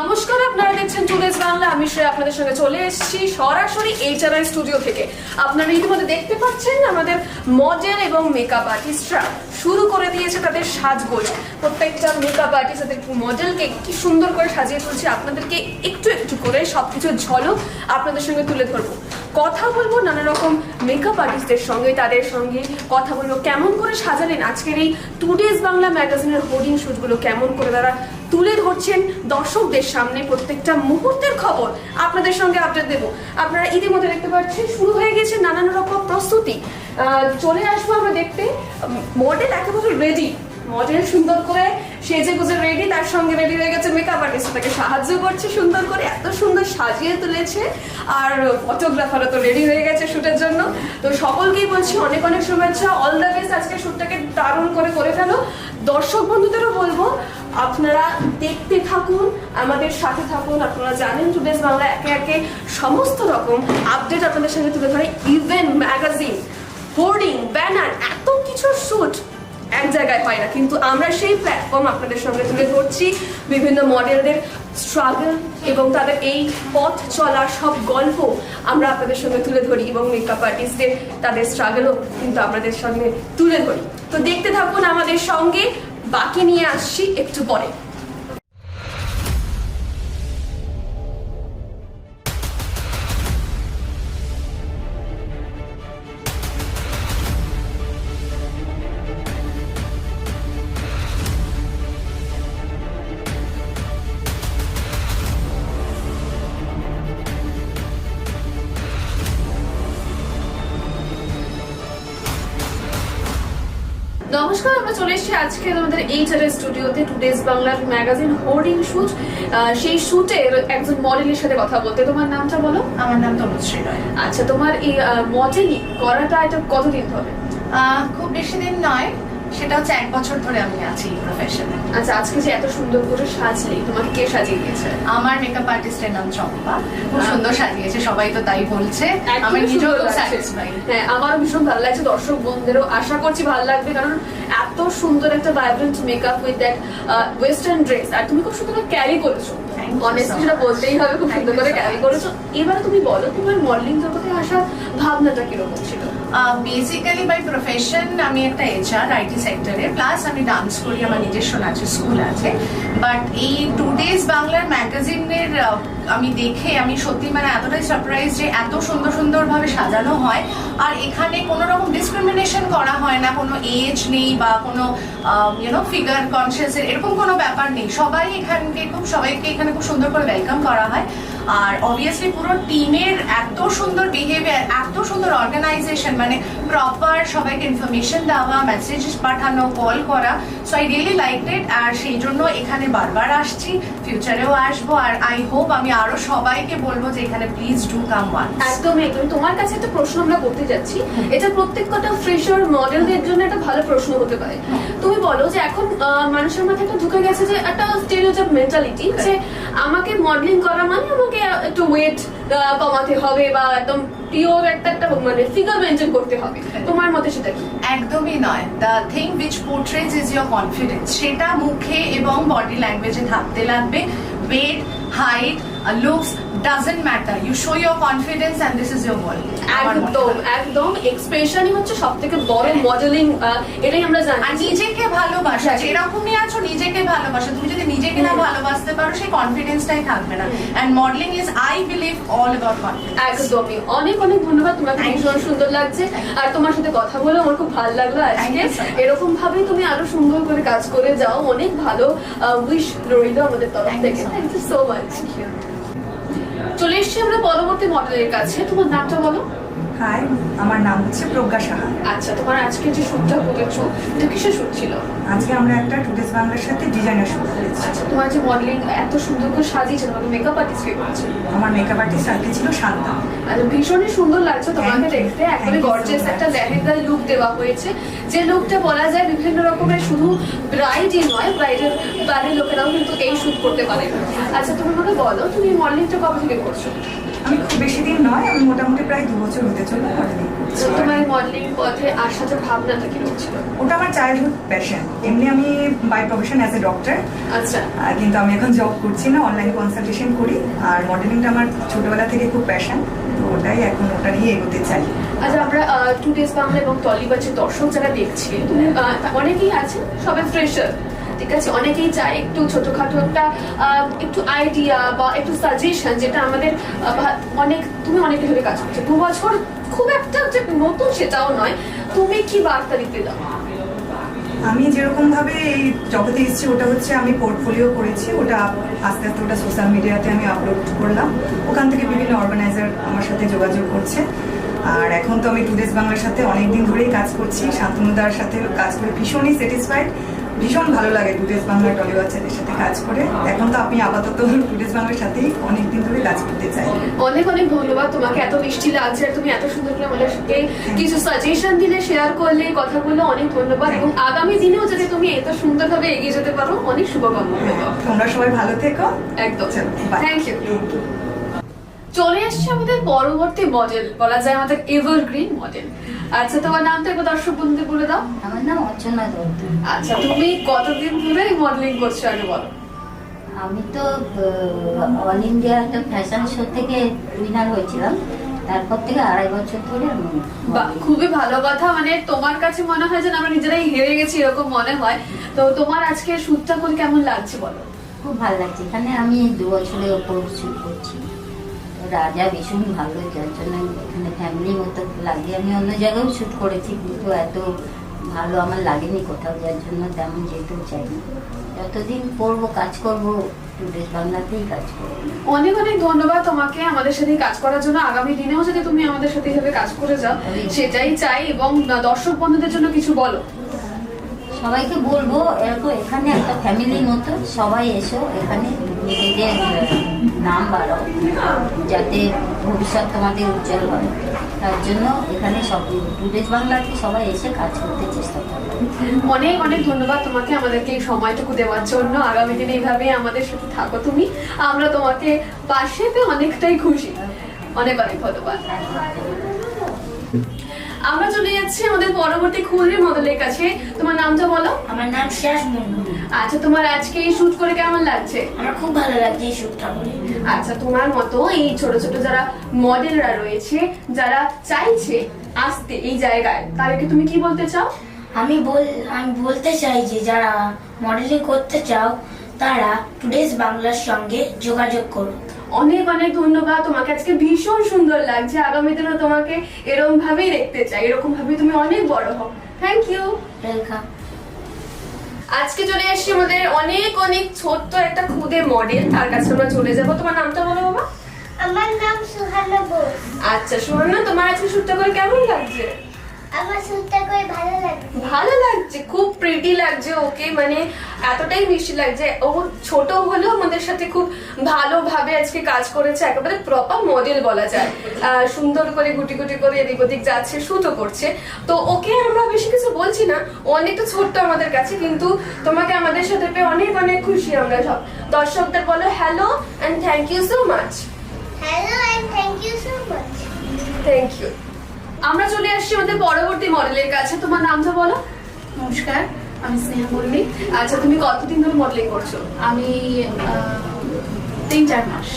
নমস্কার, আপনারা দেখছেন টুডেজ বাংলা আমি শ্রেয়া, আপনাদের সঙ্গে চলে এসেছি সরাসরি এইচআরআই স্টুডিও থেকে। আপনারা ইতিমধ্যে দেখতে পাচ্ছেন আমাদের মডেল এবং মেকআপ আর্টিস্টরা শুরু করে দিয়েছে তাদের সাজগোজ। প্রত্যেকটা মেকআপ আর্টিস্ট তাদের মডেলকে কি সুন্দর করে সাজিয়ে তুলছে, আপনাদেরকে একটু একটু করে সবকিছুর ঝলক আপনাদের সঙ্গে তুলে ধরবো। কথা বলব নানা রকম মেকআপ আর্টিস্টদের সঙ্গে, তাদের সঙ্গে কথা বলব কেমন করে সাজালেন আজকের এই টুডেজ বাংলা ম্যাগাজিনের হোর্ডিং শুটগুলো কেমন করে তারা তুলে ধরছেন দর্শকদের সামনে প্রত্যেকটা মুহূর্তের খবর। আপনাদের সঙ্গে আপডেট দেবো। আপনারা ইতিমধ্যে দেখতে পাচ্ছেন, শুরু হয়ে গেছে নানান রকম প্রস্তুতি। চলে আসব আমরা দেখতে। মডেল একেবারে রেডি মডেল সুন্দর করে সেজে গুজে রেডি তার সঙ্গে রেডি হয়ে গেছে মেকআপ আর্টিস্ট তাকে সাহায্য করছে সুন্দর করে, এত সুন্দর সাজিয়ে তুলেছে। আর ফটোগ্রাফারও তো রেডি হয়ে গেছে শ্যুটের জন্য। তো সকলকেই বলছি অনেক অনেক শুভেচ্ছা। অল দ্য বেস্ট আজকে শ্যুটটাকে দারুণ করে করে ফেলো। দর্শক বন্ধুদেরও বলব আপনারা দেখতে থাকুন, আমাদের সাথে থাকুন। আপনারা জানেন টুডেস বাংলা একে একে সমস্ত রকম আপডেট আপনাদের সঙ্গে তুলে ধরে। ইভেন ম্যাগাজিন হোর্ডিং ব্যানার এত কিছু শুট এক জায়গায় হয় না। কিন্তু আমরা সেই প্ল্যাটফর্ম আপনাদের সঙ্গে তুলে ধরছি। বিভিন্ন মডেলদের স্ট্রাগল এবং তাদের এই পথ চলার সব গল্প আমরা আপনাদের সঙ্গে তুলে ধরি এবং মেকআপ আর্টিস্টদের তাদের স্ট্রাগলও কিন্তু আপনাদের সঙ্গে তুলে ধরি। তো দেখতে থাকুন আমাদের সঙ্গে। বাকি নিয়ে আসছি একটু পরে। নমস্কার আমরা চলে এসেছি আজকে আমাদের এইচআর স্টুডিওতে টুডেজ বাংলার ম্যাগাজিন হোর্ডিং শুট সেই শুটের একজন মডেলের সাথে কথা বলতে। তোমার নামটা বলো? আমার নাম তনুশ্রী রয় আচ্ছা তোমার এই মডেলিং করাটা এটা কতদিন ধরে? খুব বেশি দিন নয়। সেটা হচ্ছে এক বছর ধরে আমি আছি প্রফেশনে আচ্ছা আজকে যে এত সুন্দর করে সাজলে তোমাকে কে সাজিয়ে দিয়েছে? আমার মেকআপ আর্টিস্টের নাম চম্পা। খুব সুন্দর সাজিয়েছে সবাই তো তাই বলছে। আমি নিজেও। স্যাটিসফাইড হ্যাঁ আমারও ভীষণ ভালো লাগছে দর্শক বন্ধুদেরও আশা করছি ভালো লাগবে কারণ এত সুন্দর একটা vibrant makeup with that western dress আর তুমি খুব সুন্দর ক্যারি করেছ। অনেস্টলি সেটা বলতেই হবে খুব সুন্দর করে ক্যারি করেছ। এবারে তুমি বলো তোমার মডেলিং জগতে আসার ভাবনাটা কীরকম ছিল? বেসিক্যালি বাই প্রফেশন আমি একটা এইচআর আইটি সেক্টরে প্লাস আমি ডান্স করি, আমার নিজস্ব নাচের স্কুল আছে. বাট এই টু ডেজ বাংলার ম্যাগাজিনের আমি দেখে আমি সত্যি মানে এতটাই সারপ্রাইজ যে এত সুন্দর সুন্দরভাবে সাজানো হয়। আর এখানে কোনো রকম ডিসক্রিমিনেশন করা হয় না, কোনো এজ নেই বা কোনো ইউনো ফিগার কনসিয়াসের এরকম কোনো ব্যাপার নেই। সবাই এখানকে খুব, সবাইকে এখানে খুব সুন্দর করে ওয়েলকাম করা হয়। আর অবভিয়াসলি পুরো টিমের এত সুন্দর বিহেভিয়ার এত সুন্দর অর্গানাইজেশন মানে প্রপার সবাইকে ইনফরমেশন দেওয়া মেসেজ পাঠানো কল করা। So I really like it আর সেই জন্য এখানে বারবার আসছি। ফিউচারেও আসব। আর আই হোপ আমি আরও সবাইকে বলব যে এখানে প্লিজ ডু কাম ওয়ান একদমই একদম। তোমার কাছে একটা প্রশ্ন আমরা করতে যাচ্ছি। এটা প্রত্যেক কটা ফ্রেশার মডেলদের জন্য একটা ভালো প্রশ্ন হতে পারে। তুমি বলো যে এখন মানুষের মাথায় একটা ঢুকে গেছে যে একটা স্টেরিওটাইপ মেন্টালিটি যে আমাকে মডেলিং করা মানে আমাকে একটু ওয়েট কমাতে হবে বা একদম পিওর একটা একটা মানে ফিগার মেনটেন করতে হবে। তোমার মতে সেটা কি? একদমই নয়। The thing which portrays is your confidence সেটা মুখে এবং বডি ল্যাঙ্গুয়েজে থাকতে লাগবে। Weight height looks doesn't matter you show your confidence and this is your world একদম একদম। এক্সপ্রেশনই হচ্ছে সব থেকে বড় মডেলিং এটাই আমরা জানি। আর নিজেকে ভালোবাসা Exactly. যেরকমই আছো নিজেকে ভালোবাসা। তুমি যদি নিজেকে না ভালোবাসতে পারো সেই কনফিডেন্সটাই থাকবে না। And modelling is I believe all about confidence একদমই। অনেক অনেক ধন্যবাদ। তোমাকে ভীষণ সুন্দর লাগছে। আর তোমার সাথে কথা বলে আমার খুব ভালো লাগল আজকে। you এরকম ভাবে তুমি আরও সুন্দর করে কাজ করে যাও। অনেক ভালো। উইশ রইল আমাদের তরফ থেকে। থ্যাংক ইউ সো মাচ চলে এসছি আমরা পরবর্তী মডেলের কাছে। তোমার নামটা বলো। হাই আমার নাম হচ্ছে প্রজ্ঞা সাহা। আচ্ছা তোমার আজকে যে শুটটা করেছ এটা কিসের শুট ছিল? আজকে আমরা একটা টুডেস বাংলার সাথে ডিজাইনার শুট করেছি। আচ্ছা তোমার যে মডেলিং এত সুন্দর করে সাজিয়েছে তোমাকে মেকআপ আর্টিস্ট কে করেছে আমার মেকআপ আর্টিস্ট আজকে ছিল শান্তা। আচ্ছা ভীষণই সুন্দর লাগছে তোমাকে দেখতে। একদমই গর্জিয়াস একটা লেহেঙ্গা লুক দেওয়া হয়েছে। যে লুকটা বলা যায় বিভিন্ন রকমের শুধু ব্রাইডই নয় ব্রাইডের বাড়ির লোকেরাও কিন্তু এই শুট করতে পারে। আচ্ছা তুমি আমাকে বলো তুমি মডেলিংটা কবে থেকে করছ? আমি খুব বেশি দিন নয় আমি মোটামুটি প্রায় দু বছর হতে চলে মডেলিং তোমার মডেলিং পথে আসার ভাবনাটা কীরকম ছিল ওটা আমার চাইল্ডহুড প্যাশন এমনি আমি by profession as a doctor আচ্ছা। কিন্তু আমি এখন জব করছি না অনলাইন কনসালটেশন করি। আর মডেলিংটা আমার ছোটবেলা থেকে খুব প্যাশন তো ওটাই এখন ওটা নিয়ে এগোতে চাই। আচ্ছা আমরা টু ডেজ বাংলা এবং টলিবাজের দর্শক যারা দেখছি অনেকেই আছেন সবাই ফ্রেশার ঠিক আছে অনেকেই চায় একটু ছোটখাটো একটা একটু আইডিয়া বা একটু সাজেশন যেটা আমাদের অনেক, তুমি অনেক ধরে কাজ করছ। দু বছর খুব একটা যে নতুন সেটাও নয়। তুমি কি বার্তা দিতে দাও? আমি যেরকম ভাবে এই জগতে এসেছি, ওটা হচ্ছে আমি পোর্টফোলিও করেছি, ওটা আস্তে আস্তে ওটা সোশ্যাল মিডিয়াতে আমি আপলোড করলাম। ওখান থেকে বিভিন্ন অর্গানাইজার আমার সাথে যোগাযোগ করছে। আর এখন তো আমি টুডেস বাংলার সাথে অনেক দিন ধরেই কাজ করছি। শান্তনুদার সাথে কাজ করে ভীষণই স্যাটিসফাইড ভীষণ ভালো লাগে টুডেস বাংলা টলি বাচ্চাদের সাথে কাজ করে। এখন তো আপনি আপাতত টুডেস বাংলার সাথেই অনেক দিন ধরে কাজ করতে চাই। অনেক অনেক ধন্যবাদ তোমাকে এত মিষ্টি লাগছে আর তুমি এত সুন্দর করে আমাদের সাথে কিছু সাজেশন দিলে শেয়ার করলে কথা বললে অনেক ধন্যবাদ। এবং আগামী দিনেও যাতে তুমি এত সুন্দরভাবে এগিয়ে যেতে পারো অনেক শুভকামনা। তোমরা সবাই ভালো থেকো। একদম। থ্যাংক ইউ চলে এসছে আমাদের পরবর্তী মডেল বলা যায় আমাদের এভারগ্রিন মডেল আচ্ছা তোমার নামটা একবার দর্শক বন্ধুদের বলে দাও। আমার নাম অর্চনা দত্ত। আচ্ছা তুমি কতদিন ধরে মডেলিং করছ আগে বলো। আমি তো অল ইন্ডিয়া একটা ফ্যাশন শো থেকে উইনার হয়েছিলাম। তারপর থেকে আড়াই বছর ধরে খুবই ভালো কথা। মানে তোমার কাছে মনে হয় যেন আমরা নিজেরাই হেরে গেছি এরকম মনে হয়। তো তোমার আজকে শুটটা করে কেমন লাগছে বলো? খুব ভালো লাগছে। এখানে আমি দু বছরের ওপর শুট করছি। রাজা ভীষণ ভালো যার জন্য এখানে ফ্যামিলি মতো লাগে। আমি অন্য জায়গায়ও শ্যুট করেছি কিন্তু এত ভালো আমার লাগেনি কোথাও যার জন্য তেমন যেতেও চাইনি। যতদিন করব কাজ করব টুডেস বাংলাতেই কাজ করব। অনেক অনেক ধন্যবাদ তোমাকে আমাদের সাথে কাজ করার জন্য। আগামী দিনেও যদি তুমি আমাদের সাথে এভাবে কাজ করে যাও সেটাই চাই এবং দর্শক বন্ধুদের জন্য কিছু বলো। সবাইকে বলব এরকম এখানে একটা ফ্যামিলির মতো সবাই এসো এখানে নিজেদের নাম বাড়াও, যাতে ভবিষ্যৎ তোমাদের উজ্জ্বল হয়। তার জন্য এখানে সব টুডেজ বাংলাতে সবাই এসে কাজ করতে চেষ্টা করে। অনেক অনেক ধন্যবাদ তোমাকে আমাদেরকে এই সময়টুকু দেওয়ার জন্য। আগামী দিনে এইভাবে আমাদের সাথে থাকো তুমি। আমরা তোমাকে পাশে অনেকটাই খুশি। অনেক অনেক ধন্যবাদ। আমরা চলে যাচ্ছি আমাদের পরবর্তী খুঁড়ির মডেলের কাছে। তোমার নামটা বলো? আমার নাম শ্বাস মুন্ডু। আচ্ছা তোমার আজকে এই শুট করে কেমন লাগছে? আমার খুব ভালো লাগছে এই শ্যুটটা করে। আচ্ছা তোমার মতো এই ছোট ছোট যারা মডেলরা রয়েছে যারা চাইছে আসতে এই জায়গায় তাদেরকে তুমি কি বলতে চাও? আমি বল আমি বলতে চাই যে যারা মডেলিং করতে চাও তারা টুডেস বাংলার সঙ্গে যোগাযোগ করুন। অনেক অনেক ধন্যবাদ। তোমাকে আজকে ভীষণ সুন্দর লাগছে। আগামী দিনে তোমাকে এরকম ভাবেই দেখতে চাই। এরকম ভাবে তুমি অনেক বড় হও। থ্যাংক ইউ ওয়েলকাম আজকে চলে আসছি আমাদের অনেক অনেক ছোট্ট একটা খুদে মডেল তার কাছে আমরা চলে যাব। তোমার নামটা বলো বাবা। আমার নাম সুহানা বোস। আচ্ছা সুবর্ণা তোমার আজকে শুটটা করে কেমন লাগছে? আমার শুটটা করে ভালো লাগে ভালো লাগছে খুব প্রিটি লাগছে ওকে মানে এতটাই মিষ্টি লাগছে। ও ছোট হলেও আমাদের সাথে খুব ভালোভাবে আজকে কাজ করেছে একেবারে প্রপার মডেল বলা যায়। সুন্দর করে গুটি গুটি করে এদিক ওদিক যাচ্ছে শুটও করছে। তো ওকে আমরা বেশি কিছু বলছি না ও অনেকটা ছোট্ট আমাদের কাছে কিন্তু তোমাকে আমাদের সাথে পেয়ে অনেক অনেক খুশি আমরা সব। দর্শকদের বলো hello and thank you so much hello and thank you so much thank you আমরা চলে আসছি আমাদের পরবর্তী মডেলের কাছে। তোমার নামটা বলো। নমস্কার আমি স্নেহা মল্লিক। আচ্ছা তুমি কতদিন ধরে মডেলিং করছ? আমি তিন চার মাস।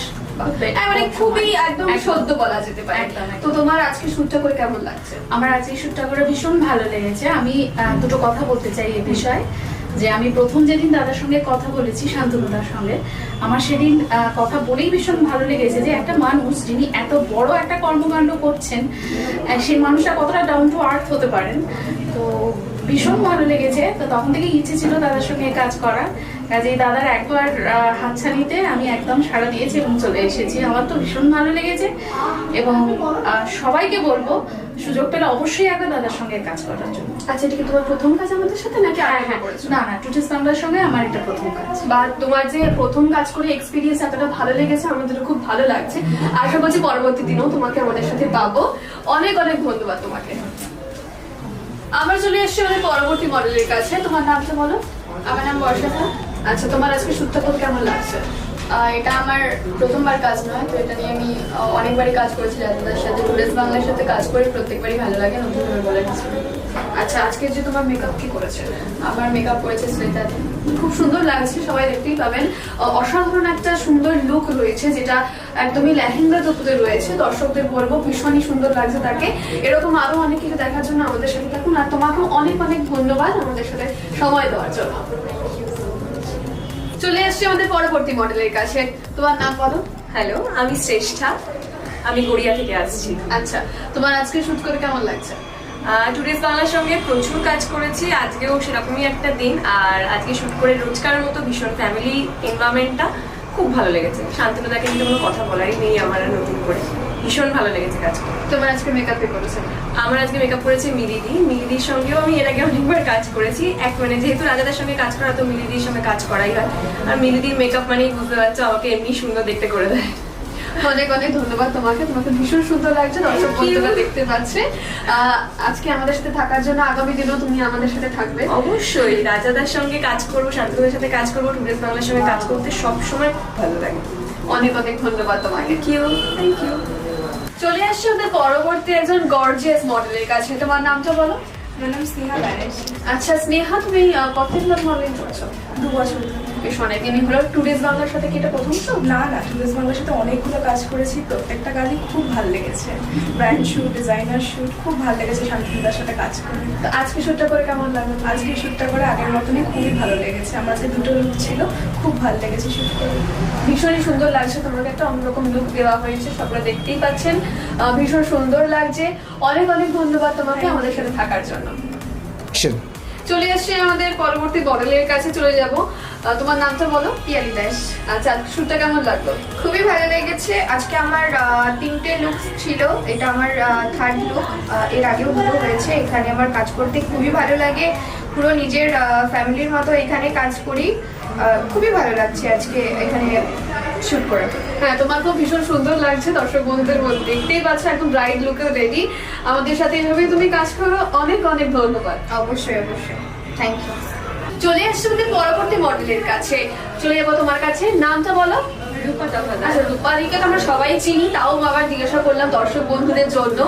হ্যাঁ, মানে খুবই একদম। সদ্য বলা যেতে পারে। তো তোমার আজকে শুটটা করে কেমন লাগছে? আমার আজকে শ্যুটটা করে ভীষণ ভালো লেগেছে। আমি দুটো কথা বলতে চাই এ বিষয়ে। যে আমি প্রথম যেদিন দাদার সঙ্গে কথা বলেছি, শান্তনুদার সঙ্গে, আমার সেদিন কথা বলেই ভীষণ ভালো লেগেছে যে একটা মানুষ যিনি এত বড় একটা কর্মকাণ্ড করছেন সেই মানুষটা কতটা ডাউন টু আর্থ হতে পারেন। তো ভীষণ ভালো লেগেছে। তো তখন থেকে ইচ্ছে ছিল দাদার সঙ্গে কাজ করার। কাজেই দাদার একবার হাতছানিতে আমি একদম সাড়া দিয়েছি এবং চলে এসেছি। আমার তো ভীষণ ভালো লেগেছে এবং সবাইকে বলব সুযোগ পেলে অবশ্যই একবার দাদার সঙ্গে কাজ করার জন্য। আচ্ছা এটা কি তোমার প্রথম কাজ আমাদের সাথে নাকি হ্যাঁ করেছ? না না টুটিস বাংলার সঙ্গে আমার এটা প্রথম কাজ। বা তোমার যে প্রথম কাজ করে এক্সপিরিয়েন্স এতটা ভালো লেগেছে আমাদের খুব ভালো লাগছে। আশা করছি পরবর্তী দিনেও তোমাকে আমাদের সাথে পাবো। অনেক অনেক ধন্যবাদ তোমাকে। আমরা চলে এসেছি আমাদের পরবর্তী মডেলের কাছে। তোমার নামটা বলো? আমার নাম বর্ষা। আচ্ছা তোমার আজকে করে কেমন লাগছে? এটা আমার প্রথমবার কাজ নয় তো এটা নিয়ে আমি অনেকবারই কাজ করেছি রাজাদার সাথে টুরিস্ট বাংলার সাথে কাজ করে প্রত্যেকবারই ভালো লাগে নতুন করে বলার কিছু আচ্ছা আজকে যে তোমার মেকআপ কি করেছে? আমার মেকআপ করেছে শ্বেতাদি খুব সুন্দর লাগছে সবাই দেখতেই পাবেন। অসাধারণ একটা সুন্দর লুক রয়েছে যেটা একদমই লেহেঙ্গা দুপুরে রয়েছে দর্শকদের বলব ভীষণই সুন্দর লাগছে তাকে। এরকম আরও অনেক কিছু দেখার জন্য আমাদের সাথে থাকুন আর তোমাকেও অনেক অনেক ধন্যবাদ আমাদের সাথে সময় দেওয়ার জন্য। চলে আসছি আমাদের পরবর্তী মডেলের কাছে। তোমার নাম বলো। হ্যালো আমি শ্রেষ্ঠা। আমি গড়িয়া থেকে আসছি। আচ্ছা তোমার আজকে শুট করে কেমন লাগছে? টুরিস্ট বাংলার সঙ্গে প্রচুর কাজ করেছি। আজকেও সেরকমই একটা দিন। আর আজকে শুট করে রোজকার মতো ভীষণ ফ্যামিলি এনভায়রনমেন্টটা খুব ভালো লেগেছে। শান্তনুদাকে কিন্তু কোনো কথা বলারই নেই আমার নতুন করে। ভীষণ ভালো লেগেছে কাজ তোমার আজকে মেকআপ করেছে? আমার আজকে মেকআপ করেছে মিলিদি মিলিদির সঙ্গেও আমি এর আগে অনেকবার কাজ করেছি। এক মানে যেহেতু রাজাদের সঙ্গে কাজ করা তো মিলিদির সঙ্গে কাজ করাই হয়। আর মিলিদির মেকআপ মানেই বুঝতে পারছ আমাকে এমনি সুন্দর দেখতে করে দেয়। অনেক অনেক ধন্যবাদ তোমাকে। তোমাকে ভীষণ সুন্দর লাগছে দর্শক বন্ধুরা দেখতে পাচ্ছে। আজকে আমাদের সাথে থাকার জন্য আগামী দিনেও তুমি আমাদের সাথে থাকবে। অবশ্যই রাজাদার সঙ্গে কাজ করব শান্তনুদের সাথে কাজ করব টুরিস্ট বাংলার সঙ্গে কাজ করতে সবসময় ভালো লাগে। অনেক অনেক ধন্যবাদ তোমাকে। থ্যাংক ইউ থ্যাংক ইউ চলে আসছে আমাদের পরবর্তী একজন গর্জিয়াস মডেলের কাছে। তোমার নামটা বলো? আমার নাম স্নেহা আচ্ছা স্নেহা তুমি কত মডেলিং করছ? দু বছর ধরে। বেশ অনেকদিনই হলো টুরিস্ট বাংলার সাথে কি এটা প্রথম তো না না টুরিস্ট বাংলার সাথে অনেকগুলো কাজ করেছি প্রত্যেকটা কাজই খুব ভালো লেগেছে। ব্র্যান্ড শ্যুট ডিজাইনার শ্যুট খুব ভালো লেগেছে শান্তিদার সাথে কাজ করে। তো আজকে শুটটা করে কেমন লাগল? আজকে শ্যুটটা করে আগের মতনই খুবই ভালো লেগেছে। আমার যে দুটো লুক ছিল খুব ভালো লেগেছে শ্যুট করে। ভীষণই সুন্দর লাগছে তোমাকে একটা অন্যরকম লুক দেওয়া হয়েছে সকলে দেখতেই পাচ্ছেন। আহ, ভীষণ সুন্দর লাগছে। অনেক অনেক ধন্যবাদ তোমাকে আমাদের সাথে থাকার জন্য। চলে আসছি আমাদের পরবর্তী মডেলের কাছে চলে যাব। তোমার নামটা বলো? পিয়ালি দাস। আচ্ছা শুটটা কেমন লাগল? খুবই ভালো লেগেছে। আজকে আমার তিনটে লুক ছিল। এটা আমার থার্ড লুক এর আগেও দুটো হয়েছে। এখানে আমার কাজ করতে খুবই ভালো লাগে। পুরো নিজের ফ্যামিলির মতো এখানে কাজ করি। খুবই ভালো লাগছে আজকে এখানে শুট করে। হ্যাঁ তোমাকেও ভীষণ সুন্দর লাগছে দর্শক বন্ধুদের মধ্যে। দেখতেই পাচ্ছ একদম ব্রাইট লুকেও রেডি আমাদের সাথে এভাবেই তুমি কাজ করো। অনেক অনেক ধন্যবাদ। অবশ্যই অবশ্যই। থ্যাংক ইউ চলে আসছে আমাদের পরবর্তী মডেলের কাছে। চলে যাব তোমার কাছে। নামটা বলো। আচ্ছা রূপালীকে তো আমরা সবাই চিনি তাও আবার জিজ্ঞাসা করলাম দর্শক বন্ধুদের জন্য।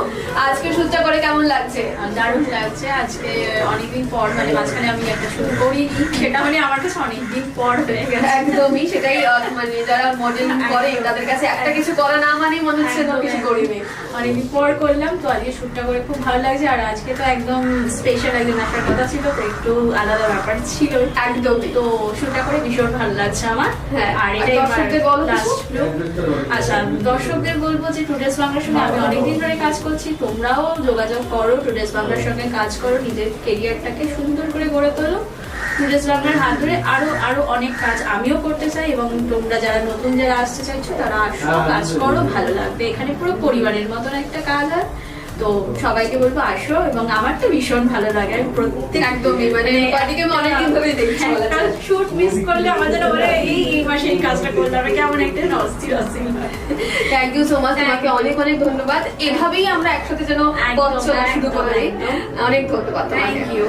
আজকে সূর্যা করে কেমন লাগছে? দারুণ লাগছে। আজকে অনেকদিন পর মানে মাঝখানে আমি একটা শুরু করি সেটা মানে আমার কাছে অনেকদিন পর হয়ে গেছে। একদমই সেটাই মানে যারা মডেলিং করে তাদের কাছে একটা কিছু করা না মানে মনে হচ্ছে না কিছু করিনি। অনেকদিন পর করলাম তো আজকে শুটটা করে খুব ভালো লাগছে। আর আজকে তো একদম স্পেশাল একদিন আসার কথা ছিল তো একটু আলাদা ব্যাপার ছিল। একদমই। তো শুটটা করে ভীষণ ভালো লাগছে আমার। হ্যাঁ, আর আর এটাই বলো আচ্ছা দর্শকদের বলব যে টুডেস বাংলার সঙ্গে আমি অনেকদিন ধরে কাজ করছি, তোমরাও যোগাযোগ করো টুডেস বাংলার সঙ্গে কাজ করো, নিজের কেরিয়ারটাকে সুন্দর করে গড়ে তোলো। টুডেস বাংলার হাত ধরে আরও আরও অনেক কাজ আমিও করতে চাই এবং তোমরা যারা নতুন যারা আসতে চাইছো, তারা আসো, কাজ করো, ভালো লাগবে। এখানে পুরো পরিবারের মতন একটা কাজ হয়। তো সবাইকে বলব আসো এবং আমার তো ভীষণ ভালো লাগে। আমি প্রত্যেক একদমই, মানে আমি অনেকদিন ধরেই দেখছি শুট মিস করলে আমার যেন বলে এই এই মাসে এই কাজটা করলাম কেমন একটা অস্থির অস্থির থ্যাংক ইউ সো মাচ তোমাকে অনেক অনেক ধন্যবাদ। এভাবেই আমরা একসাথে যেন একদম, পথ চলা শুরু করে। অনেক ধন্যবাদ থ্যাংক ইউ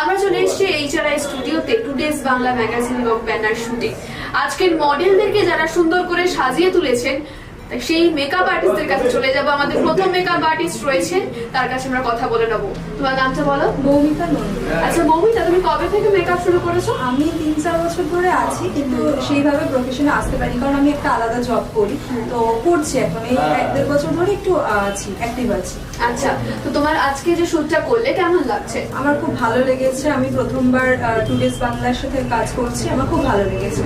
আমরা চলে এসেছি এইচআরআই স্টুডিওতে টুডেস বাংলা ম্যাগাজিন এবং ব্যানার শুটিং আজকের মডেলদেরকে যারা সুন্দর করে সাজিয়ে তুলেছেন সেই মেকআপ আর্টিস্টদের কাছে চলে যাব। আমাদের প্রথম মেকআপ আর্টিস্ট রয়েছেন তার কাছে আমরা কথা বলে নেব। তোমার নামটা বলো? মৌমিতা নন্দী। আচ্ছা মৌমিতা তুমি কবে থেকে মেকআপ শুরু করেছ? আমি তিন চার বছর ধরে আছি কিন্তু সেইভাবে প্রফেশনে আসতে পারি কারণ আমি একটা আলাদা জব করি। তো করছি এখন এই এক দেড় বছর ধরে একটু আছি অ্যাক্টিভ আছি। আচ্ছা তো তোমার আজকে যে শুটটা করলে কেমন লাগছে? আমার খুব ভালো লেগেছে আমি প্রথমবার টুডেস বাংলার সাথে কাজ করছি আমার খুব ভালো লেগেছে।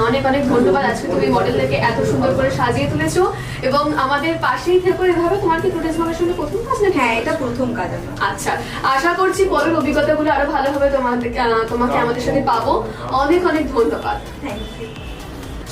অনেক অনেক ধন্যবাদ। আজকে তুমি মডেলদেরকে এত সুন্দর করে সাজিয়ে তুলেছো এবং আমাদের পাশেই থেকে এভাবে। তোমার কি টুটেস মামের সঙ্গে প্রথম কাজ না হ্যাঁ এটা প্রথম কাজ আচ্ছা আশা করছি পরের অভিজ্ঞতাগুলো আরও ভালো হবে তোমাদের আহ, তোমাকে আমাদের সাথে পাবো। অনেক অনেক ধন্যবাদ। থ্যাংক ইউ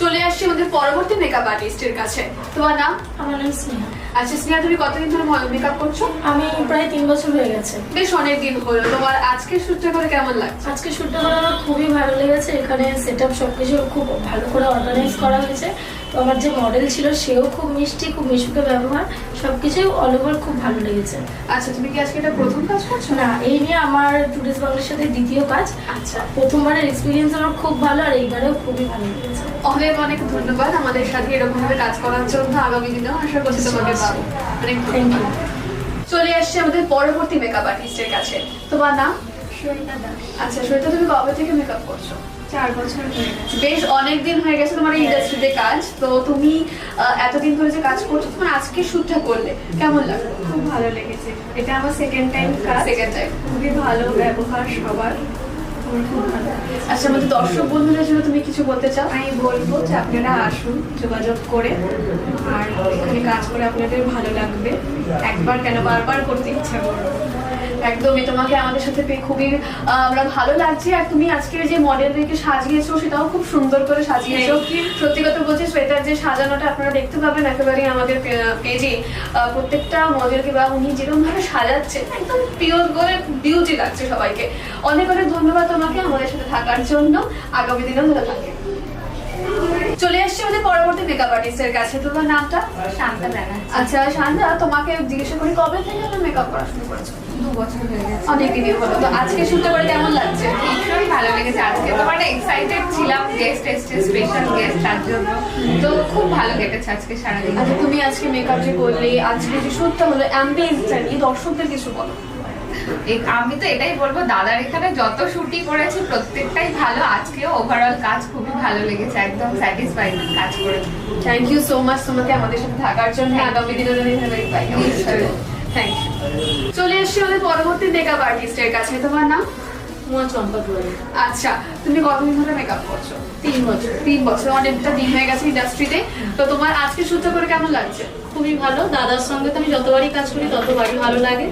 চলে আসছি আমাদের পরবর্তী মেকআপ আর্টিস্টের কাছে। তোমার নাম? আমার নাম স্নেহা। আচ্ছা স্নেহা তুমি কতদিন ধরে মেকআপ করছ? আমি প্রায় তিন বছর হয়ে গেছে। বেশ অনেক দিন হলো। তোমার আজকে শুটটা করে কেমন লাগছে? আজকে শ্যুটটা করে আমার খুবই ভালো লেগেছে। এখানে সেট আপ সবকিছু খুব ভালো করে অর্গানাইজ করা হয়েছে। তো আমার যে মডেল ছিল সেও খুব মিষ্টি খুব মিশুকে ব্যবহার সব কিছুই অল ওভার খুব ভালো লেগেছে। আচ্ছা তুমি কি আজকে এটা প্রথম কাজ করছ? না এই নিয়ে আমার টুরিস্ট বাংলার সাথে দ্বিতীয় কাজ। আচ্ছা। প্রথমবারের এক্সপিরিয়েন্স আমার খুব ভালো আর এইবারেও খুবই ভালো লেগেছে। অনেক অনেক ধন্যবাদ আমাদের সাথে এরকম ভাবে কাজ করার জন্য আগামী দিনেও। আশা করছি তোমাকে পাবো। অনেক থ্যাংক ইউ ধন্যবাদ চলে আসছে আমাদের পরবর্তী মেকআপ আর্টিস্টের কাছে। তোমার নাম? আচ্ছা সরিতা তুমি কবে থেকে মেকআপ করছ? চার বছর বেশ অনেক দিন হয়ে গেছে তোমার এই ইন্ডাস্ট্রিতে কাজ তো তুমি এতদিন ধরে যে কাজ করছ তোমার আজকে শুটটা করলে কেমন লাগল? খুব ভালো লেগেছে। এটা আমার সেকেন্ড টাইম কাজ। সেকেন্ড টাইম খুবই ভালো ব্যবহার সবার। আচ্ছা আমাদের দর্শক বন্ধুদের জন্য তুমি কিছু বলতে চাও? আমি বলব যে আপনারা আসুন যোগাযোগ করে আর এখানে কাজ করে আপনাদের ভালো লাগবে। একবার কেন বারবার করতে ইচ্ছা করবে একদমই তোমাকে আমাদের সাথে পেয়ে খুবই আমরা ভালো লাগছে। আর তুমি আজকের যে মডেলদেরকে সাজিয়েছো সেটাও খুব সুন্দর করে সাজিয়েছো। সত্যি কথা বলছি সোয়েটার যে সাজানোটা আপনারা দেখতে পাবেন একেবারেই আমাদের পেজে প্রত্যেকটা মডেলকে বা উনি যেরকম ভাবে সাজাচ্ছে একদম পিওর করে বিউটি লাগছে সবাইকে। অনেক অনেক ধন্যবাদ তোমাকে আমাদের সাথে থাকার জন্য। আগামী দিনেও ভালো থাকে চলে আসছে আমাদের পরবর্তী মেকআপ আর্টিস্টের কাছে। তোমার নামটা? শান্তা ব্যানার্জি। আচ্ছা শান্তা তোমাকে জিজ্ঞাসা করি কবে থেকে তুমি মেকআপ করা শুরু করেছ? দু বছর হয়ে গেছে। অনেক হলো। তো আজকে শুনতে করে কেমন লাগছে? ভীষণ ভালো লেগেছে আজকে। তো মানে এক্সাইটেড ছিলাম গেস্ট এসছে স্পেশাল গেস্ট তার জন্য। তো খুব ভালো কেটেছে আজকে সারাদিন। আচ্ছা তুমি আজকে মেকআপ যে করলে আজকে যে শুটটা হলো অ্যাম্বিয়েন্সটা নিয়ে দর্শকদের কিছু বলো। আমি তো এটাই বলব দাদার এখানে যত শুটিং করেছি প্রত্যেকটাই ভালো। ওভারঅল কাজ খুবই ভালো লেগেছে একদম স্যাটিসফাইড কাজ করে। থ্যাংক ইউ সো মাচ তোমাকে আমাদের সাথে থাকার জন্য আগামী দিনে যদি পাই থ্যাংক ইউ চলে এসছি আমাদের পরবর্তী মেকআপ আর্টিস্টের কাছে। তোমার নাম? আচ্ছা তুমি কতদিন ধরে মেকআপ করছ? তিন বছর। তিন বছর অনেকটা দিন হয়ে গেছে ইন্ডাস্ট্রিতে তো তোমার আজকে করে কেমন লাগছে? খুবই ভালো দাদার সঙ্গে তো আমি যতবারই কাজ করি ততবারই ভালো লাগে।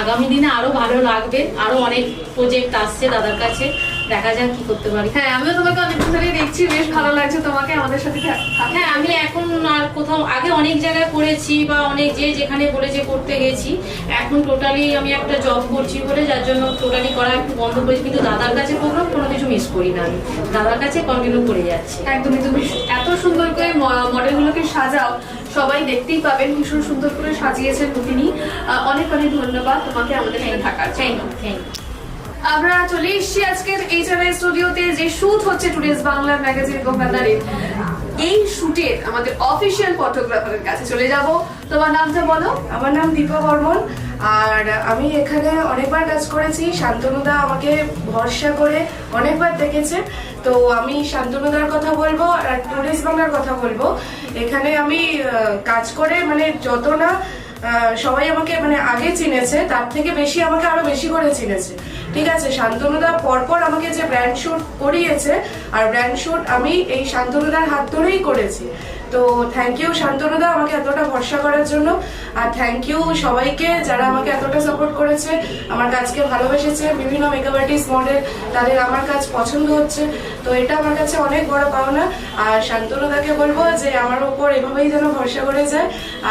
আগামী দিনে আরও ভালো লাগবে আরও অনেক প্রজেক্ট আসছে দাদার কাছে। দেখা যাক কি করতে পারি। হ্যাঁ আমিও তোমাকে অনেকদিন ধরেই দেখছি বেশ ভালো লাগছে তোমাকে আমাদের সাথে হ্যাঁ আমি এখন আর কোথাও আগে অনেক জায়গায় করেছি বা অনেক যে যেখানে বলেছে করতে গেছি এখন টোটালি আমি একটা জব করছি বলে যার জন্য টোটালি করা একটু বন্ধ করেছি কিন্তু দাদার কাছে প্রোগ্রাম কোনো কিছু মিস করি না আমি। দাদার কাছে কন্টিনিউ করে যাচ্ছি। একদমই তুমি এত সুন্দর করে মডেলগুলোকে সাজাও। সবাই দেখতেই পাবেন ভীষণ সুন্দর করে সাজিয়েছেন তিনি অনেক অনেক ধন্যবাদ তোমাকে আমাদের সাথে থাকার জন্য। থ্যাংক ইউ আমরা চলে এসেছি আজকের এইচআরআই স্টুডিওতে যে শুট হচ্ছে টুডেস বাংলা ম্যাগাজিন এবং এই শুটের আমাদের অফিসিয়াল ফটোগ্রাফারের কাছে চলে যাব। তোমার নামটা বলো। আমার নাম দীপা বর্মন। আর আমি এখানে অনেকবার কাজ করেছি। শান্তনুদা আমাকে ভরসা করে অনেকবার দেখেছে। তো আমি শান্তনুদার কথা বলব আর টুরিস্ট বাংলার কথা বলব। এখানে আমি কাজ করে মানে যত না সবাই আমাকে মানে আগে চিনেছে, তার থেকে বেশি আমাকে আরও বেশি করে চিনেছে। ঠিক আছে, শান্তনুদা পরপর আমাকে যে ব্র্যান্ড শুট করিয়েছে, আর ব্র্যান্ড শুট আমি এই শান্তনুদার হাত ধরেই করেছি। তো থ্যাংক ইউ শান্তনুদা আমাকে এতটা ভরসা করার জন্য, আর থ্যাংক ইউ সবাইকে যারা আমাকে এতটা সাপোর্ট করেছে, আমার কাজকে ভালোবেসেছে, বিভিন্ন মেকআপ আর্টিস্ট মডেল তাদের আমার কাজ পছন্দ হচ্ছে। তো এটা আমার কাছে অনেক বড় পাওনা, আর শান্তনুদাকে বলব যে আমার ওপর এভাবেই যেন ভরসা করে যায়,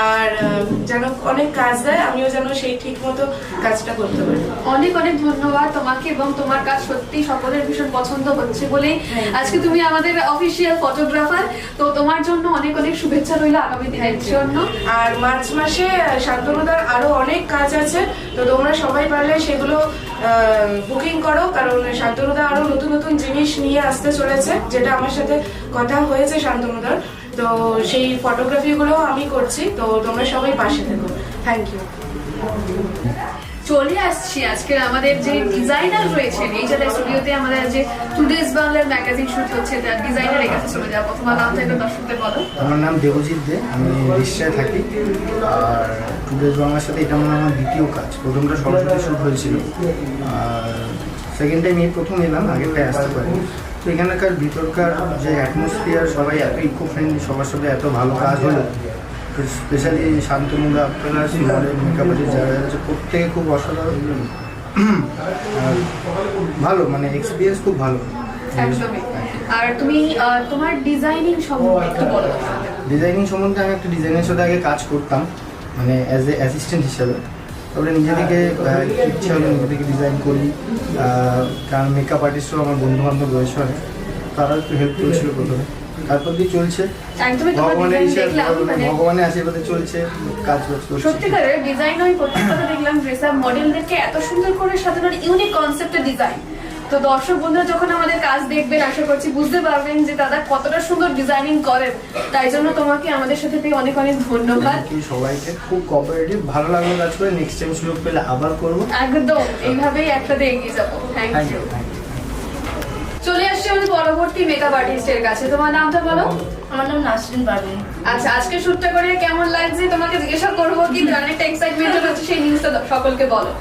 আর যেন অনেক কাজ দেয়, আমিও যেন সেই ঠিক মতো কাজটা করতে পারি। অনেক অনেক ধন্যবাদ। তোমাকে এবং তোমার কাজ সত্যি সকলের ভীষণ পছন্দ হচ্ছে বলে আজকে তুমি আমাদের অফিসিয়াল ফটোগ্রাফার তো তোমার জন্য অনেক অনেক শুভেচ্ছা রইল আগামী দিনের জন্য। আর মার্চ মাসে শান্তনুদার আরও অনেক কাজ আছে। তো তোমরা সবাই পারলে সেগুলো বুকিং করো কারণ শান্তনুদা আরও নতুন নতুন জিনিস নিয়ে আসতে চলেছে যেটা আমার সাথে কথা হয়েছে শান্তনুদার। তো সেই ফটোগ্রাফিগুলো আমি করছি। তো তোমরা সবাই পাশে থেকো। থ্যাংক ইউ চলে আসছি আজকের আমাদের যে ডিজাইনার রয়েছেন, এই জায়গায় স্টুডিওতে আমাদের যে টুডেস বাংলার ম্যাগাজিন শুট হচ্ছে তার ডিজাইনারের কাছে চলে যাব। তোমার নামটা একটু দর্শকদের বলো। আমার নাম দেবজিৎ দে, আমি রিক্সায় থাকি। আর টুডেজ বাংলার সাথে এটা আমার আমার দ্বিতীয় কাজ। প্রথমটা সরস্বতী শ্যুট হয়েছিল। আর সেকেন্ড টাইম এই প্রথম এলাম আগেরটাই আসতে পারি তো এখানকার ভিতরকার যে অ্যাটমসফিয়ার সবাই এত ইকো ফ্রেন্ডলি সবার সাথে এত ভালো কাজ হলো স্পেশালি শান্তনুদা আপনারা মডেল মেকআপ আর্টিস্ট যারা আছে প্রত্যেকে খুব অসাধারণ ভালো মানে এক্সপিরিয়েন্স খুব ভালো একদমই আর তুমি তোমার ডিজাইনিং সম্বন্ধে একটু বলো। ডিজাইনিং সম্বন্ধে আমি একটা ডিজাইনের সাথে আগে কাজ করতাম মানে অ্যাজ এ অ্যাসিস্ট্যান্ট হিসাবে। তারপরে নিজে থেকে ইচ্ছে হলো নিজে থেকে ডিজাইন করি। কারণ মেকআপ আর্টিস্টও আমার বন্ধু বান্ধব রয়েছে তারা একটু হেল্প করেছিল প্রথমে। তারপর দিয়ে চলছে ভগবানের মানে ভগবানের আশীর্বাদে চলছে কাজ বাজ করছে। সত্যিকারের ডিজাইন ওই প্রত্যেকটা দেখলাম ড্রেস আপ মডেলদেরকে এত সুন্দর করে সাজানোর ইউনিক কনসেপ্টের ডিজাইন তো দর্শক বন্ধুরা যখন আমাদের কাজ দেখবেন আশা করছি বুঝতে পারবেন যে দাদা কতটা সুন্দর ডিজাইনিং করেন। তাই জন্য তোমাকে আমাদের সাথে পেয়ে অনেক অনেক ধন্যবাদ। সবাইকে। খুব কোঅপারেটিভ ভালো লাগল কাজ করে। নেক্সট টাইম সুযোগ পেলে আবার করব। একদম এইভাবেই একসাথে এগিয়ে যাব। থ্যাংক ইউ চলে আসছি আমাদের পরবর্তী মেকআপ আর্টিস্টের কাছে। তোমার নামটা বলো? আমার নাম নাসরিন পারভিন আচ্ছা আজকে শুটটা করে কেমন লাগছে? তোমাকে জিজ্ঞাসা করব কি অনেকটা এক্সাইটমেন্ট হচ্ছে সেই নিউজটা সকলকে বলো।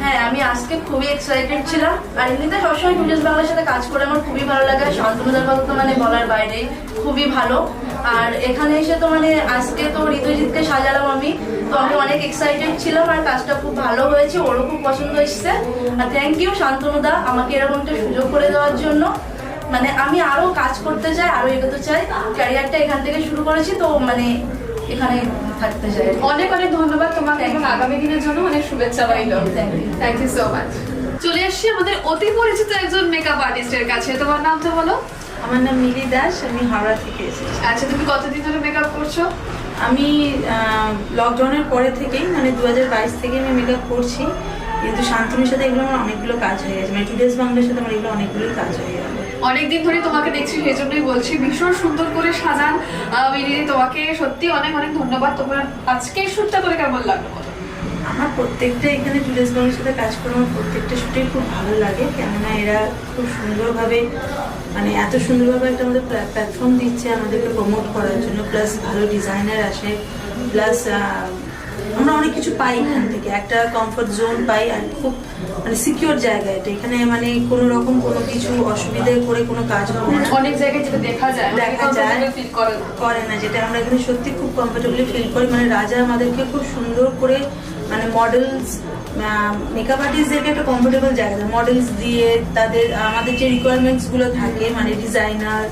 হ্যাঁ আমি আজকে খুবই এক্সাইটেড ছিলাম। আর এমনিতে সবসময় টুরিস বাংলার সাথে কাজ করে আমার খুবই ভালো লাগে। শান্তনুদার কথা তো মানে বলার বাইরে খুবই ভালো। আর এখানে এসে তো মানে আজকে তো ঋতুজিৎকে সাজালাম আমি। তো আমি অনেক এক্সাইটেড ছিলাম আর কাজটা খুব ভালো হয়েছে ওরও খুব পছন্দ এসছে আর থ্যাংক ইউ শান্তনুদা আমাকে এরকম একটা সুযোগ করে দেওয়ার জন্য। মানে আমি আরও কাজ করতে চাই আরও এগোতে চাই ক্যারিয়ারটা এখান থেকে শুরু করেছি তো মানে এখানে থাকতে চাই। অনেক অনেক ধন্যবাদ তোমাকে এবং আগামী দিনের জন্য অনেক শুভেচ্ছা রইল। থ্যাংক ইউ সো মাচ চলে আসছি আমাদের অতি পরিচিত একজন মেকআপ আর্টিস্টের কাছে। তোমার নামটা বলো? আমার নাম মিলি দাস আমি হাওড়া থেকে এসেছি। আচ্ছা তুমি কতদিন ধরে মেকআপ করছ? আমি লকডাউনের পরে থেকেই মানে দু হাজার বাইশ থেকে আমি মেকআপ করছি। কিন্তু শান্তনুর সাথে এগুলো আমার অনেকগুলো কাজ হয়ে গেছে। মানে টুডেস বাংলার সাথে আমার এগুলো অনেকগুলোই কাজ হয়ে গেল। অনেকদিন ধরে তোমাকে দেখছি সেই জন্যই বলছি ভীষণ সুন্দর করে সাজান। আহ, তোমাকে সত্যি অনেক অনেক ধন্যবাদ। তোমার আজকে শুটটা করে কেমন লাগল আমার প্রত্যেকটা এখানে টুডেস বাংলার সাথে কাজ করে আমার প্রত্যেকটা শুটেই খুব ভালো লাগে। কেননা এরা খুব সুন্দরভাবে মানে এত সুন্দরভাবে একটা আমাদের প্ল্যাটফর্ম দিচ্ছে আমাদেরকে প্রমোট করার জন্য প্লাস ভালো ডিজাইনার আসে প্লাস আমরা অনেক কিছু পাই এখান থেকে। একটা কমফর্ট জোন পাই আর খুব মানে সিকিওর জায়গা এটা। এখানে মানে কোনো রকম কোনো কিছু অসুবিধে করে কোনো কাজ হবে না। অনেক জায়গায় যেটা দেখা যায় দেখা যায়। করে। না যেটা আমরা এখানে সত্যি খুব কমফোর্টেবলি ফিল করি। মানে রাজা আমাদেরকে খুব সুন্দর করে মানে মডেলস মেকআপ আর্টিস্টদেরকে একটা কমফোর্টেবল জায়গা মডেলস দিয়ে তাদের আমাদের যে রিকোয়ারমেন্টসগুলো থাকে মানে ডিজাইনার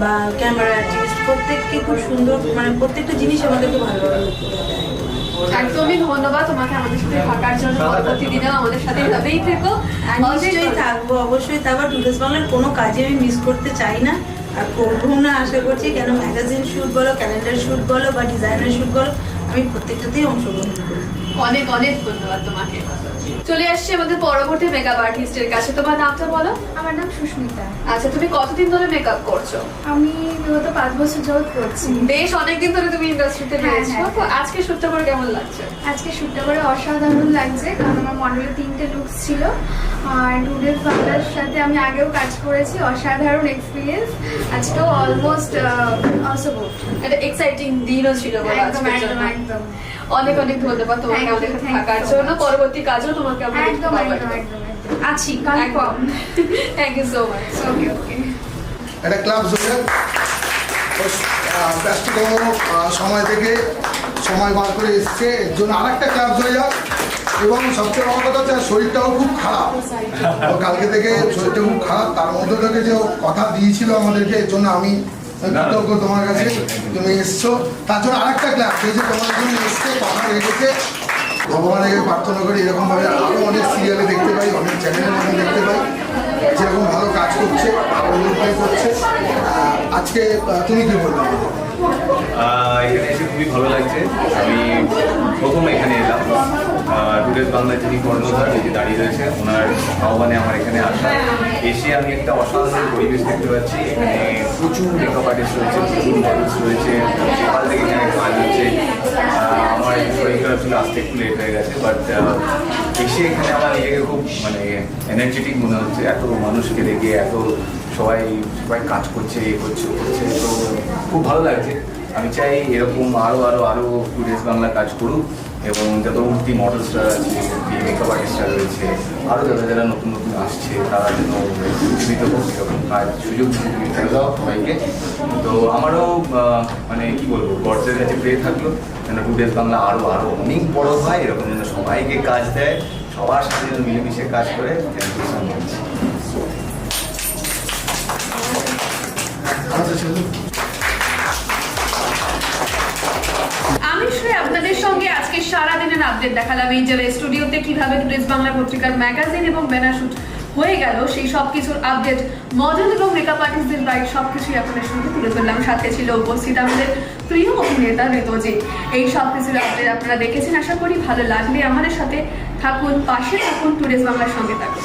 বা ক্যামেরা আর্টিস্ট প্রত্যেককে খুব সুন্দর মানে প্রত্যেকটা জিনিস আমাদেরকে ভালোভাবে দেয়। একদমই ধন্যবাদ তোমাকে আমাদের সাথে থাকার জন্য। পরবর্তী আমাদের সাথে এভাবেই থেকো। নিশ্চয়ই থাকব অবশ্যই তারপর টুরিস্ট বাংলার কোনো কাজে আমি মিস করতে চাই না। আর করব না আশা করছি। কেন ম্যাগাজিন শ্যুট বলো ক্যালেন্ডার শ্যুট বলো বা ডিজাইনার শ্যুট বলো আমি প্রত্যেকটাতেই অংশগ্রহণ করি অনেক অনেক ধন্যবাদ তোমাকে। চলে আসছি আমাদের পরবর্তী মেকআপ আর্টিস্টের কাছে। তোমার নামটা বলো? আমার নাম সুস্মিতা। আচ্ছা তুমি কতদিন ধরে মেকআপ করছ? আমি বিগত পাঁচ বছর যাবৎ করছি। বেশ অনেকদিন ধরে তুমি ইন্ডাস্ট্রিতে হ্যাঁ, রয়েছো। হ্যাঁ। তো আজকে শুটটা করে কেমন লাগছে? আজকে শ্যুটটা করে অসাধারণ লাগছে কারণ আমার মডেলের তিনটে লুকস ছিল। আর ডুডের বাংলার সাথে আমি আগেও কাজ করেছি অসাধারণ এক্সপিরিয়েন্স আজকেও অলমোস্ট অলসো গুড একটা এক্সাইটিং দিনও ছিল একদম একদম একদম। অনেক অনেক ধন্যবাদ তোমাকে আমাদের সাথে থাকার জন্য। পরবর্তী কাজও তোমাকে আমরা একদম আছি. Thank you so much okay okay একটা ক্লাব জোরে। ব্যস্ততম সময় থেকে সময় বার করে এসছে। এর জন্য আর একটা ক্লাব জয়ে যাক। এবং সবচেয়ে বড় কথা হচ্ছে শরীরটাও খুব খারাপ। ও কালকে থেকে শরীরটা খুব খারাপ। তার মধ্যে থেকে যে কথা দিয়েছিল আমাদেরকে এর জন্য আমি কৃতজ্ঞ তোমার কাছে তুমি এসছো? জন্য আরেকটা ক্লাব সেই যে তোমার জন্য এসছে কথা রেখেছে ভগবানের প্রার্থনা করি এরকমভাবে আরও অনেক সিরিয়ালে দেখতে পাই অনেক চ্যানেলে অনেক দেখতে পাই যেরকম ভালো কাজ করছে অভিনয় করছে। আজকে তুমি কি বলবে? এখানে এসে খুবই ভালো লাগছে। আমি প্রথম এখানে এলাম। টুডেস বাংলা যিনি কর্ণধার, এই যে দাঁড়িয়ে রয়েছে ওনার আহ্বানে আমার এখানে আসা। এসে আমি একটা অসাধারণ পরিবেশ দেখতে পাচ্ছি। এখানে প্রচুর মেকআপ আর্টিস্ট রয়েছে, প্রচুর মডেলস রয়েছে। সকাল থেকে এখানে কাজ হচ্ছে আমার শরীরটা আসলে আসতে একটু লেট হয়ে গেছে বাট এসে এখানে আমার নিজেকে খুব মানে এনার্জেটিক মনে হচ্ছে। এত মানুষকে দেখে, এত সবাই সবাই কাজ করছে, এ করছে করছে। তো খুব ভালো লাগছে। আমি চাই এরকম আরও আরও আরও টুরিস্ট বাংলা কাজ করুক। এবং যত উঠতি মডেলসরা আছে মেকআপ আর্টিস্টরা রয়েছে, আরও যারা যারা নতুন নতুন আসছে, তারা যেন উজ্জীবিত হোক এরকম কাজ সুযোগ দাও সবাইকে। তো আমারও মানে কি বলব গডসের কাছে প্রে থাকল, যেন টুডেস বাংলা আরও আরও অনেক বড় হয়, এরকম যেন সবাইকে কাজ দেয়, সবার সাথে যেন মিলেমিশে কাজ করে থ্যাংক ইউ সো মাচ আমি শ্রেয়া আপনাদের সঙ্গে আজকে সারা দিনের আপডেট দেখালাম। এই যে স্টুডিওতে কীভাবে টুডেস বাংলা পত্রিকার ম্যাগাজিন এবং ব্যানার শুট হয়ে গেল, সেই সব কিছুর আপডেট মডেল এবং মেকআপ আর্টিস্টদের বাইক সব কিছুই আপনাদের সঙ্গে তুলে ধরলাম। সাথে ছিল উপস্থিত আমাদের প্রিয় অভিনেতা ঋতুজিৎ এই সব কিছুর আপডেট আপনারা দেখেছেন। আশা করি ভালো লাগলে আমাদের সাথে থাকুন, পাশে থাকুন টুরিস্ট বাংলার সঙ্গে থাকুন।